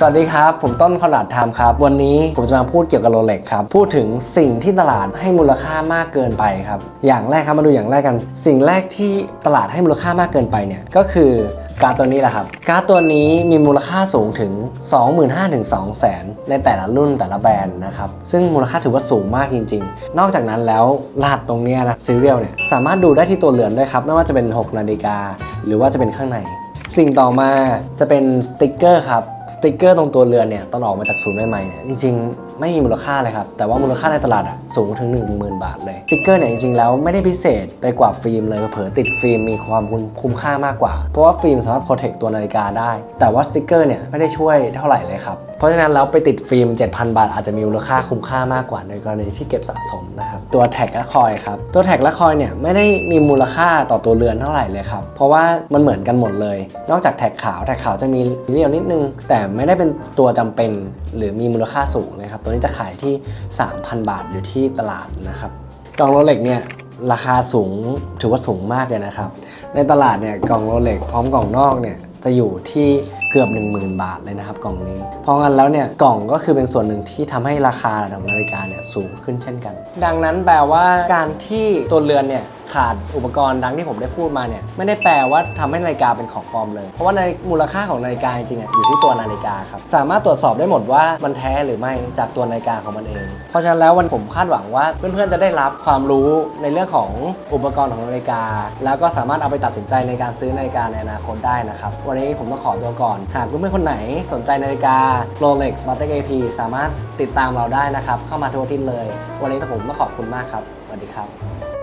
สวัสดีครับ ผมต้นคอนราดไทม์ครับ วันนี้ผมจะมาพูดเกี่ยวกับโรเล็กครับ พูดถึงสิ่งที่ตลาดให้มูลค่ามากเกินไปครับ อย่างแรกครับมาดูอย่างแรกกัน สิ่งแรกที่ตลาดให้มูลค่ามากเกินไปเนี่ยก็คือการ์ดตัวนี้แหละครับ การ์ดตัวนี้มีมูลค่าสูงถึง 25,000ถึง200,000 ในแต่ละรุ่นแต่ละแบรนด์นะครับ ซึ่งมูลค่าถือว่าสูงมากจริง ๆ นอกจากนั้นแล้วรหัสตรงเนี้ยนะซีเรียลเนี่ยสามารถดูได้ที่ตัวเรือนด้วยครับ ไม่ว่าจะเป็น 6 นาฬิกา หรือว่าจะเป็นข้างใน สิ่งต่อมาจะเป็นสติกเกอร์ครับ สติกเกอร์ตรงตัวเรือนเนี่ยตอนออกมาจากศูนย์ใหม่ๆเนี่ยจริงๆ ไม่มีมูลค่าเลยครับ แต่ว่ามูลค่าในตลาดอะสูงถึง 10,000 บาทเลยสติกเกอร์เนี่ยจริงๆ แล้วไม่ได้พิเศษไปกว่าฟิล์มเลยเผลอติดฟิล์มมีความคุ้มค่ามากกว่า เพราะว่าฟิล์มสามารถโปรเทคตัวนาฬิกาได้ แต่ว่าสติกเกอร์เนี่ยไม่ได้ช่วยเท่าไหร่เลยครับเพราะฉะนั้นแล้วไปติดฟิล์ม 7,000 บาท อาจจะมีมูลค่าคุ้มค่ามากกว่าในกรณีที่เก็บสะสมนะครับตัวแท็กและคอยครับตัวแท็กและคอยเนี่ยไม่ได้มีมูลค่าต่อตัวเรือนเท่าไหร่เลยครับเพราะว่ามันเหมือนกันหมดเลย นอกจากแท็กขาวแท็กขาวจะมีซีเรียลนิดนึงแต่ไม่ได้เป็นตัวจำเป็นหรือมีมูลค่าสูงนะครับ ตัวนี้จะขายที่ 3,000 บาทอยู่ที่ตลาดนะครับกล่องโรเล็กเนี่ยราคาสูงถือว่าสูงมากเลยนะครับ ในตลาดเนี่ยกล่องโรเล็กพร้อมกล่องนอกเนี่ยจะอยู่ที่เกือบ 10,000 บาทเลยนะครับกล่องนี้ เพราะงั้นแล้วเนี่ยกล่องก็คือเป็นส่วนหนึ่งที่ทำให้ราคาของนาฬิกาเนี่ยสูงขึ้นเช่นกัน ดังนั้นแปลว่าการที่ตัวเรือนเนี่ยขาดอุปกรณ์ดังที่ผมได้พูดมาเนี่ยไม่ได้แปลว่าทำให้นาฬิกาเป็นของปลอมเลย เพราะว่าในมูลค่าของนาฬิกาจริงๆอะอยู่ที่ตัวนาฬิกาครับสามารถตรวจสอบได้หมดว่ามันแท้หรือไม่จากตัวนาฬิกาของมันเอง เพราะฉะนั้นแล้ววันผมคาดหวังว่าเพื่อนๆจะได้รับความรู้ในเรื่องของอุปกรณ์ของนาฬิกา แล้วก็สามารถเอาไปตัดสินใจในการซื้อนาฬิกาในอนาคตได้นะครับวันนี้ผมต้องขอตัวก่อนหากเพื่อนๆคนไหนสนใจนาฬิกา Rolex Patek AP สามารถติดตามเราได้นะครับ เข้ามาทัวร์ทิตย์เลย วันนี้ผมต้องขอบคุณมากครับ สวัสดีครับ